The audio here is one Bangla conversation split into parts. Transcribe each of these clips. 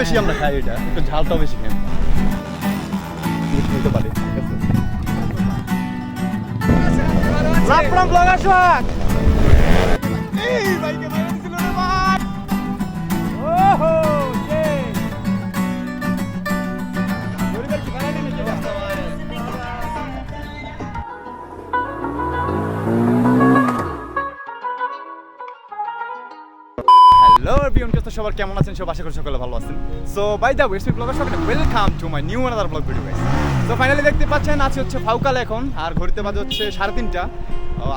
বেশি আমরা খাই এটা একটু ঝালটাও বেশি খাই নিতে পারি ঠিক আছে ব্লগার এই হ্যালো এভরিওয়ান কেসটা সবার কেমন আছেন? সব আশা করি সকলে ভালো আছেন। So by the West blogger সবাই welcome to my new another blog video so finally দেখতে পাচ্ছেন আজকে হচ্ছে ফাউকাল এখন, আর ঘড়িতে বাজে হচ্ছে সাড়ে তিনটা।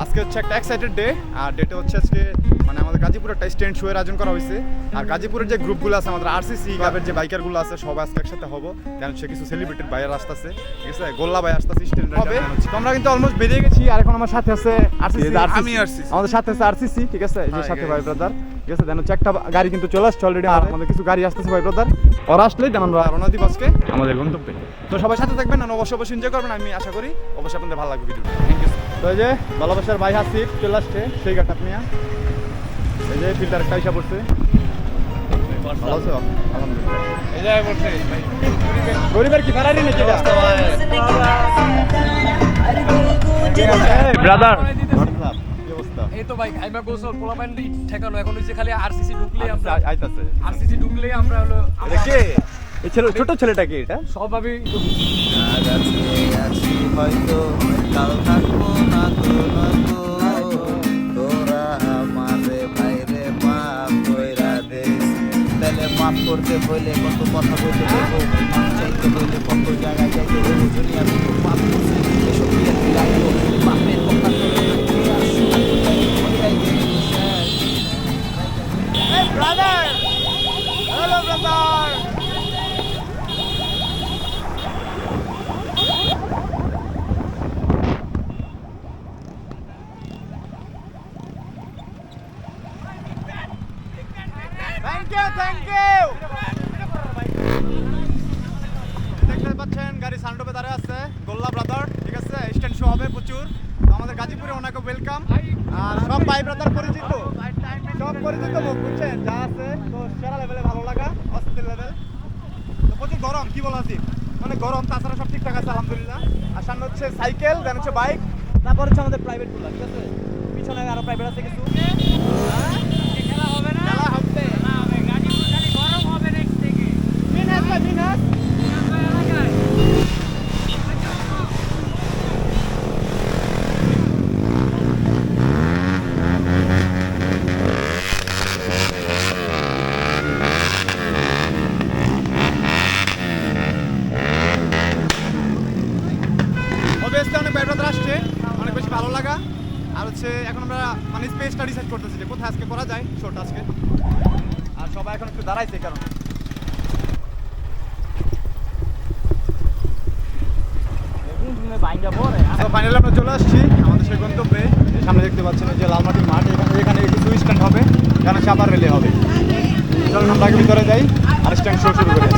আজকে হচ্ছে একটা এক্সাইটেড ডে আর ডেটে হচ্ছে আজকে মানে আমাদের গাজীপুরে একটা স্ট্যান্ড শোয়ের আয়োজন করা হয়েছে। আর গাজীপুরের যে গ্রুপগুলো আছে আমাদের আরসিসি ক্লাবের যে বাইকারগুলো আছে সবাই আজকে একসাথে হব। কারণ হচ্ছে কিছু সেলিব্রিটির বাইরে আসতেছে ঠিক আছে? গোল্লা ভাই আসতেছে স্ট্যান্ড হবে। আমরা কিন্তু অলমোস্ট বেরিয়ে গেছি। আর এখন আমার সাথে আছে আরসিসি আমি আমাদের সাথে আছে আরসিসি ঠিক আছে? যে সাথে ভাই ব্রাদার ঠিক আছে? দেন হচ্ছে একটা গাড়ি কিন্তু চলে আসছে অলরেডি আর আমাদের। কিছু গাড়ি আসতেছে ভাই ব্রাদার ওরা আসলেই দেন আমরা রওনা দিব আজকে। আমাদের গন্তব্যে। তো সবাই সাথে থাকবেন আর অবশ্যই অবশ্যই এনজয় করবেন। আমি আশা করি অবশ্যই আপনাদের ভালো লাগবে ভিডিও থ্যাংক ইউ তো এই যে ভালোবাসার ভাই হাসিফ চলে আসছে। সেই গাটা আপনি এই যে ফিল্টার একটা হিসাব পড়ছে। ভালো আছো? আলহামদুলিল্লাহ। এই জায়গায় বলছে গরিবের কি ফেরারি নাকি ব্রাদার অবস্থা? এই তো ভাই খাইমা গোসল পোলা ঠেকানো। এখন হচ্ছে খালি আরসিসি ঢুকলে আমরা আইতাছে। আরসিসি ঢুকলে আমরা হলো কে? এই ছেলে ছোট ছেলেটা কে এটা? সব ভাবে আজ আছি আছি হয়তো কাল থাকব না তো নয়তো। তোরা মাফ করতে হইলে কত কথা বলতে হইব চাইতে বলে কত জায়গায় যাইতে হইব যদি আমি মাফ করছি এসব কি লাগবো মাফের কথা Brother! Hello, hello thank you thank you দেখতে পাচ্ছেন, গাড়ি সানডোপে দাঁড়িয়ে আছে, গোল্লা ব্রাদার ঠিক আছে? স্ট্যান্ড শো হবে প্রচুর। আমাদের গাজীপুরে ওনাকে ওয়েলকাম আর সব ভাই ব্রাদার পরিচিত। সব পরিচিত মুখ বুঝছেন? যা আছে, তো সেরা লেভেলে ভালো লাগা, অস্থির লেভেল তো প্রচুর গরম, কি বলা আছি মানে গরম, তাছাড়া সব ঠিকঠাক আছে, আলহামদুলিল্লাহ। আর সামনে হচ্ছে সাইকেল দেন হচ্ছে বাইক তারপর হচ্ছে আমাদের প্রাইভেট ঠিক আছে? পিছনে আরও প্রাইভেট আছে কিছু হ্যাঁ? খেলা হবে না খেলা হবে মিনাস ভাই মিনাস অবভিয়াসলি অনেক ব্যাটার আসছে অনেক বেশি ভালো লাগা আর হচ্ছে, এখন আমরা মানে স্পেসটা ডিসাইড করতেছি যে কোথায় আজকে করা যায় শোটা আজকে। আর সবাই এখন একটু দাঁড়াইছে কারণ তো ফাইনালি আমরা চলে আসছি আমাদের সেই গন্তব্যে। সামনে দেখতে পাচ্ছেন যে লালমাটি মাঠ এখানে এখানে কিছু স্ট্যান্ড হবে এখানে চাপার রেলে হবে। চলুন আমরা ভিতরে যাই আর স্ট্যান্ড শো শুরু করি।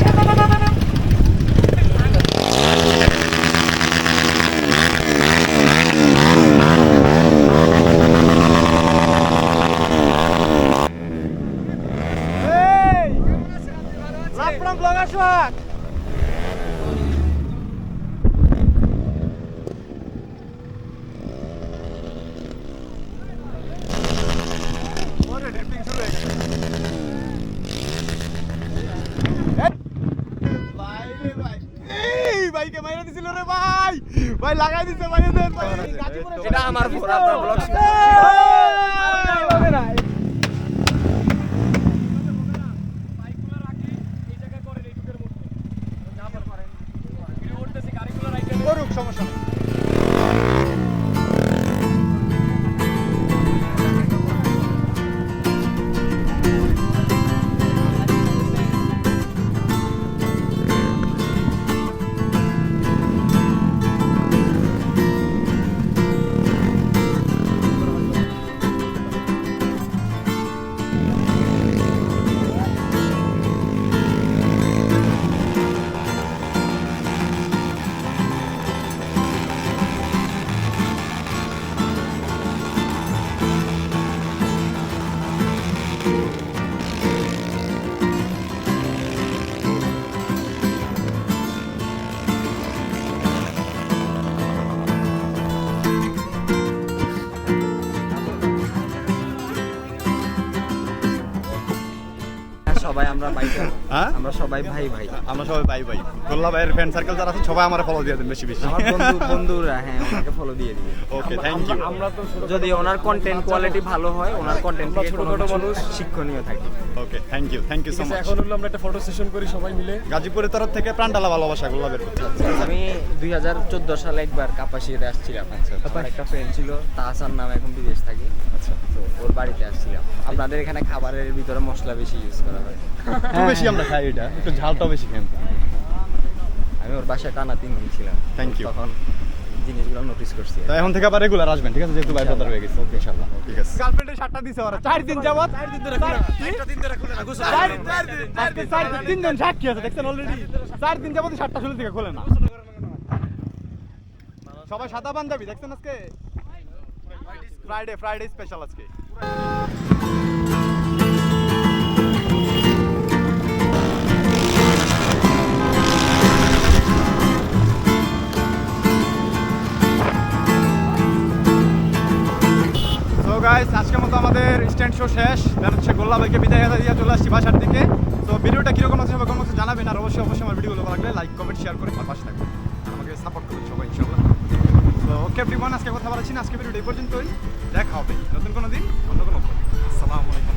From Blogger Swag! ওরে, drifting শুরু হয়ে গেছে। এই! ভাই রে ভাই। এই, ভাইকে মাইরা দিছিল রে ভাই লাগাই দিতে ভাই এটা আমার ফোন, আমরা ভাই হ্যাঁ? আমরা সবাই ভাই ভাই। আমরা সবাই বাই বাই গোল্লা ভাইয়ের ফ্রেন্ড সার্কেল যারা আছে সবাই আমার ফলো দিয়ে দেন বেশি বেশি। আমার বন্ধু বন্ধুরা হ্যাঁ ওনাকে ফলো দিয়ে দিবে। ওকে থ্যাংক ইউ আমরা তো যদি ওনার কন্টেন্ট কোয়ালিটি ভালো হয় ওনার কন্টেন্ট থেকে কোনো ছোটখাটো মানুষ। শিক্ষণীয় থাকে। Okay thank you thank you so much এখন হলো আমরা একটা ফটো সেশন করি সবাই মিলে। গাজীপুরের তরফ থেকে প্রাণডালা ভালোবাসা গোল্লা প্রতি। আমি দুই হাজার চোদ্দ সালে একবার কাপাসিয়াতে আসছিলাম। আচ্ছা, আমার একটা ফ্রেন্ড ছিল তাহসান নাম এখন বিদেশ থাকে। আচ্ছা বাড়িতে আসছিলাম। আপনাদের এখানে খাবারের ভিতরে মশলা বেশি ইউজ করা হয়। একটু বেশি আমরা খাই এটা একটু ঝালটাও বেশি খাই আমি ওর বাসায় টানা তিন দিন ছিলাম। Thank you. তখন জিনিসগুলো নোটিস করছি তো এখন থেকে আবার রেগুলার আসবেন ঠিক আছে? যেহেতু ভাই ব্রাদার হয়ে গেছে। ওকে ইনশাআল্লাহ ঠিক আছে। গার্লফ্রেন্ডের শার্টটা দিছে ওরা। চার দিন যাবত চার দিন ধরে খুলে। চার দিন। ধরে খুলে না চার দিন চার দিন তিন দিন। সাক্ষী আছে দেখছেন অলরেডি চার দিন যাবত শার্টটা শুলে থেকে খুলে না। সবাই সাদা পাঞ্জাবি দেখছেন আজকে? ফ্রাইডে ফ্রাইডে স্পেশাল আজকে। গাইস আজকের মতো আমাদের স্ট্যান্ড শো শেষ। দেন হচ্ছে গোল্লা ভাইকে বিদায় দিয়ে চলে আসছি বাসার দিকে। তো ভিডিওটা কীরকম আছে সবাই কমেন্টে জানাবেন আর অবশ্যই অবশ্যই আমার ভিডিওগুলো ভালো লাগলে লাইক কমেন্ট শেয়ার করে আমার পাশে থাকবেন। আমাকে সাপোর্ট করবেন সবাই, ইনশাআল্লাহ। ওকে এভরিওয়ান আজকে কথা বলেছি আজকে ভিডিওটা এই পর্যন্তই। দেখা হবে। নতুন কোনো দিন, অন্য কোনো আসসালামু আলাইকুম।